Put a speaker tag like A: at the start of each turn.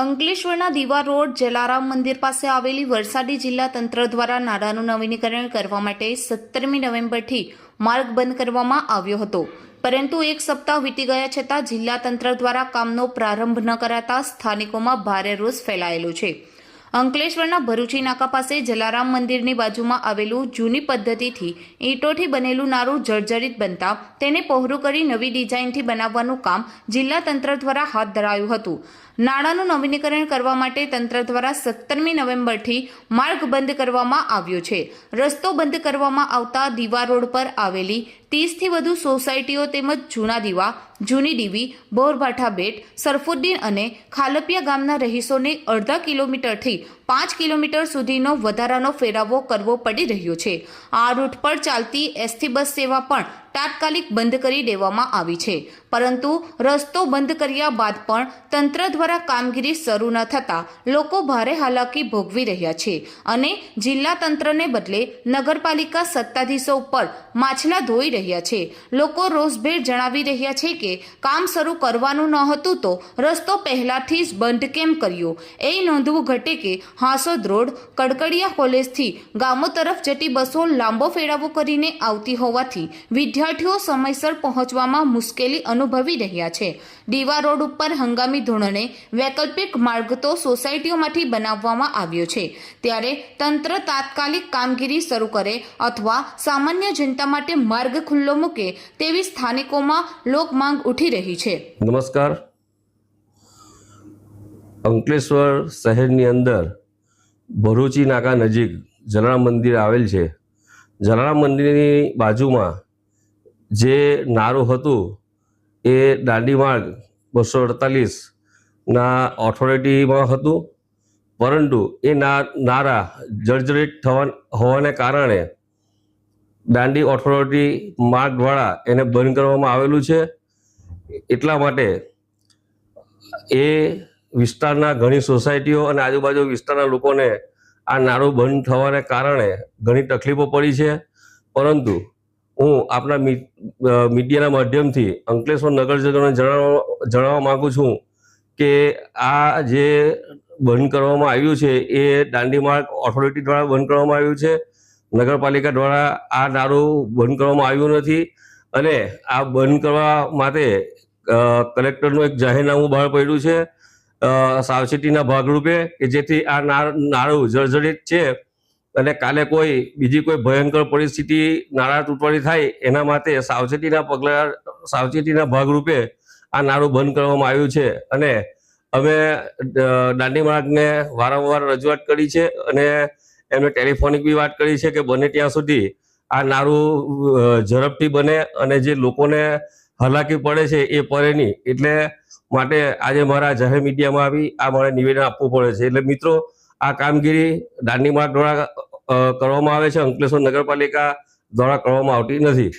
A: અંકલેશ્વરના દીવા રોડ જલારામ મંદિર પાસે આવેલી વરસાદી જિલ્લા તંત્ર દ્વારા નાણાંનું નવીનીકરણ કરવા માટે સત્તરમી નવેમ્બરથી માર્ગ બંધ કરવામાં આવ્યો હતો. પરંતુ એક સપ્તાહ વીતી ગયા છતાં જિલ્લા તંત્ર દ્વારા કામનો પ્રારંભ ન કરાતા સ્થાનિકોમાં ભારે રોષ ફેલાયેલો છે. અંકલેશ્વરના ભરૂચી નાકા પાસે જલારામ મંદિરની બાજુમાં આવેલું જૂની પદ્ધતિથી ઈંટોથી બનેલું નારું જર્જરિત બનતા તેને પહોરું કરી નવી ડિઝાઇનથી બનાવવાનું કામ જિલ્લા તંત્ર દ્વારા હાથ ધરાયું હતું. નાણાંનું નવીનીકરણ કરવા માટે તંત્ર દ્વારા સત્તરમી નવેમ્બરથી માર્ગ બંધ કરવામાં આવ્યો છે. રસ્તો બંધ કરવામાં આવતા દીવા રોડ પર આવેલી ત્રીસથી વધુ સોસાયટીઓ તેમજ જૂના દીવા, જૂની દીવી બોરભાઠા બેટ, સરફુદ્દીન અને ખાલપિયા ગામના રહીશોને અડધા કિલોમીટરથી પાંચ કિલોમીટર સુધીનો વધારાનો ફેરાવો કરવો પડી રહ્યો છે. આ રૂટ પર ચાલતી એસટી બસ સેવા પણ તાત્કાલિક બંધ કરી દેવામાં આવી છે. પરંતુ રસ્તો બંધ કર્યા બાદ પણ તંત્ર દ્વારા કામગીરી શરૂ ન થતાં લોકો ભારે હાલાકી ભોગવી રહ્યા છે અને જિલ્લા તંત્રને બદલે નગરપાલિકા સત્તાધીશો ઉપર માછલા ધોઈ રહ્યા છે. લોકો રોષભેર જણાવી રહ્યા છે કે કામ શરૂ કરવાનું ન હતું તો રસ્તો પહેલાથી જ બંધ કેમ કર્યો? એ નોંધવું ઘટે કે હાંસોદ રોડ કડકડિયા કોલેજથી ગામો તરફ જતી બસો લાંબો ફેરાવો કરીને આવતી હોવાથી વિદ્યાર્થીઓ સમયસર પહોંચવામાં મુશ્કેલી અનુભવી રહ્યા છે. દીવા રોડ ઉપર હંગામી ધોરણે વૈકલ્પિક માર્ગ તો સોસાયટીઓમાંથી બનાવવામાં આવ્યો છે. ત્યારે તંત્ર તાત્કાલિક કામગીરી શરૂ કરે અથવા સામાન્ય જનતા માટે માર્ગ ખુલ્લો મૂકે તેવી સ્થાનિકોમાં લોકમાંગ ઉઠી રહી છે.
B: નમસ્કાર. અંકલેશ્વર શહેરની અંદર ભરૂચી નાકા નજીક જલારામ મંદિર આવેલ છે. જલારામ મંદિરની બાજુમાં જે નારું હતું એ દાંડી માર્ગ બસો અડતાલીસના ઓથોરિટીમાં હતું. પરંતુ એ નારા જર્જરિત થવા હોવાને કારણે દાંડી ઓથોરિટી માર્ગ દ્વારા એને બંધ કરવામાં આવેલું છે. એટલા માટે એ વિસ્તારના ઘણી સોસાયટીઓ અને આજુબાજુ વિસ્તારના લોકોને આ નારું બંધ થવાને કારણે ઘણી તકલીફો પડી છે. પરંતુ હું આપણા મીડિયાના માધ્યમથી અંકલેશ્વર નગરજનોને જણાવવા જણાવવા માગું છું કે આ જે બંધ કરવામાં આવ્યું છે એ દાંડી માર્ગ ઓથોરિટી દ્વારા બંધ કરવામાં આવ્યું છે. નગરપાલિકા દ્વારા આ દારૂ બંધ કરવામાં આવ્યું નથી અને આ બંધ કરવા માટે કલેક્ટરનું એક જાહેરનામું બહાર પડ્યું છે સાવચેતીના ભાગરૂપે કે જેથી આ નાળું જર્જરિત છે અને કાલે કોઈ બીજી કોઈ ભયંકર પરિસ્થિતિ નાણાં તૂટવાની થાય, એના માટે સાવચેતીના પગલાં, સાવચેતીના ભાગરૂપે આ નાળું બંધ કરવામાં આવ્યું છે. અને અમે દાંડી માર્ગને વારંવાર રજૂઆત કરી છે અને એમને ટેલિફોનિક બી વાત કરી છે કે બને ત્યાં સુધી આ નાળું ઝડપથી બને અને જે લોકોને હાલાકી પડે છે એ પડે નહીં. એટલે માટે આજે મારા જાહેર મીડિયામાં આવી આ મારે નિવેદન આપવું પડે છે. એટલે મિત્રો આ કામગીરી દાંડી માર્ગ દ્વારા કરવામાં આવે છે અંકલેશ્વર નગરપાલિકા દ્વારા કરવામાં આવતી નથી.